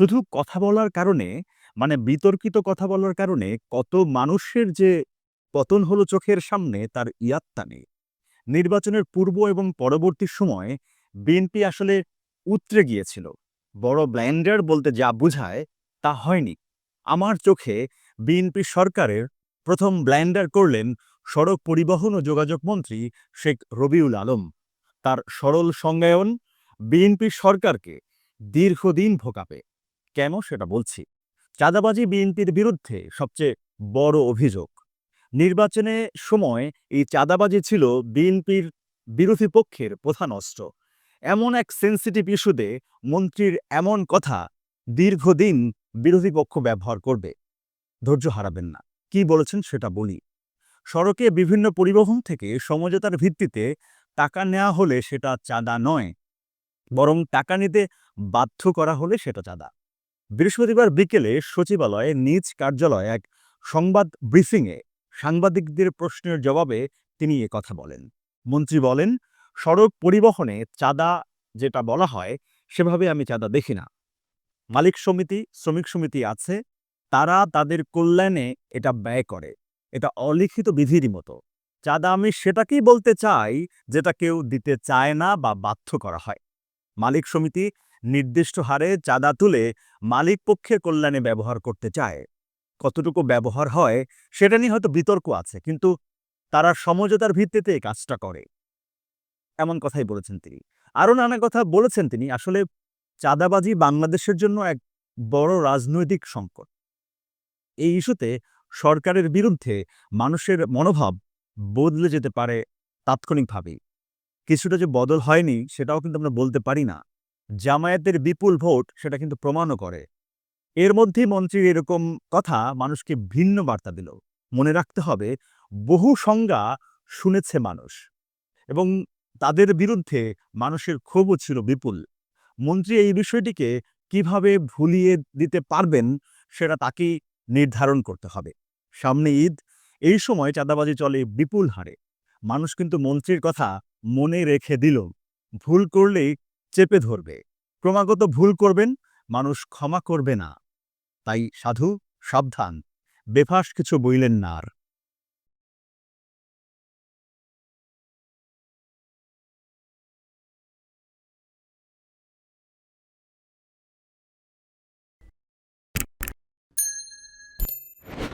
শুধু কথা বলার কারণে মানে বিতর্কিত কথা বলার কারণে কত মানুষের যে পতন হলো চোখের সামনে তার ইয়াত্তা নেই। নির্বাচনের পূর্ব এবং পরবর্তী সময়ে বিএনপি আসলে উতরে গিয়েছিল। বড় ব্ল্যান্ডার বলতে যা বুঝায় তা হয়নি। আমার চোখে বিএনপি সরকারের প্রথম ব্ল্যান্ডার করলেন সড়ক পরিবহন ও যোগাযোগ মন্ত্রী শেখ রবিউল আলম। তার সরল সংজ্ঞায়ন বিএনপি সরকারকে দীর্ঘদিন ভোকাবে কেন সেটা বলছি? চাঁদাবাজি বিএনপির বিরুদ্ধে সবচেয়ে বড় অভিযোগ। নির্বাচনে সময় এই চাঁদাবাজি ছিল বিএনপির বিরোধী পক্ষের প্রধান অস্ত্র। এমন এক সেন্সিটিভ ইস্যুতে মন্ত্রীর এমন কথা দীর্ঘদিন বিরোধী পক্ষ ব্যবহার করবে। ধৈর্য হারাবেন না। কি বলেছেন সেটা বলি। সড়কে বিভিন্ন পরিবহন থেকে সমঝোতার ভিত্তিতে টাকা নেওয়া হলে সেটা চাঁদা নয়, বরং টাকা নিতে বাধ্য করা হলে সেটা চাঁদা। বৃহস্পতিবার বিকেলে সচিবালয়ে নিজ কার্যালয়ে এক সংবাদ ব্রিফিংয়ে সাংবাদিকদের প্রশ্নের জবাবে তিনি কথা বলেন। মন্ত্রী বলেন, সড়ক পরিবহনে চাঁদা যেটা বলা হয়, সেভাবে আমি চাঁদা দেখি না। মালিক সমিতি, শ্রমিক সমিতি আছে, তারা তাদের কল্যাণে এটা ব্যয় করে। এটা অলিখিত বিধির মতো। চাঁদা আমি সেটাকেই বলতে চাই, যেটা কেউ দিতে চায় না বা বাধ্য করা হয়। মালিক সমিতি নির্দিষ্ট হারে চাঁদা তুলে মালিক পক্ষের কল্যাণে ব্যবহার করতে চায়। কতটুকু ব্যবহার হয় সেটা নিয়ে হয়তো বিতর্ক আছে, কিন্তু তারা সমঝোতার ভিত্তিতে এই কাজটা করে। এমন কথাই বলেছেন তিনি। আরও নানা কথা বলেছেন তিনি। আসলে চাঁদাবাজি বাংলাদেশের জন্য এক বড় রাজনৈতিক সংকট। এই ইস্যুতে সরকারের বিরুদ্ধে মানুষের মনোভাব বদলে যেতে পারে তাৎক্ষণিকভাবেই। কিছুটা যে বদল হয়নি সেটাও কিন্তু আমরা বলতে পারি না। জামায়াতের বিপুল ভোট সেটা কিন্তু প্রমাণও করে। এর মধ্যেই মন্ত্রীর এরকম কথা মানুষকে ভিন্ন বার্তা দিল। মনে রাখতে হবে, বহু সংজ্ঞা শুনেছে মানুষ এবং তাদের বিরুদ্ধে মানুষের ক্ষোভও ছিল বিপুল। মন্ত্রী এই বিষয়টিকে কীভাবে ভুলিয়ে দিতে পারবেন সেটা তাকেই নির্ধারণ করতে হবে। সামনে ঈদ, এই সময় চাঁদাবাজি চলে বিপুল হারে। মানুষ কিন্তু মন্ত্রীর কথা মনে রেখে দিল। ভুল করলেই চেপে ধরবে। ক্রমাগত ভুল করবেন, মানুষ ক্ষমা করবে না। তাই সাধু, সাবধান। বেফাস কিছু বইলেন না আর।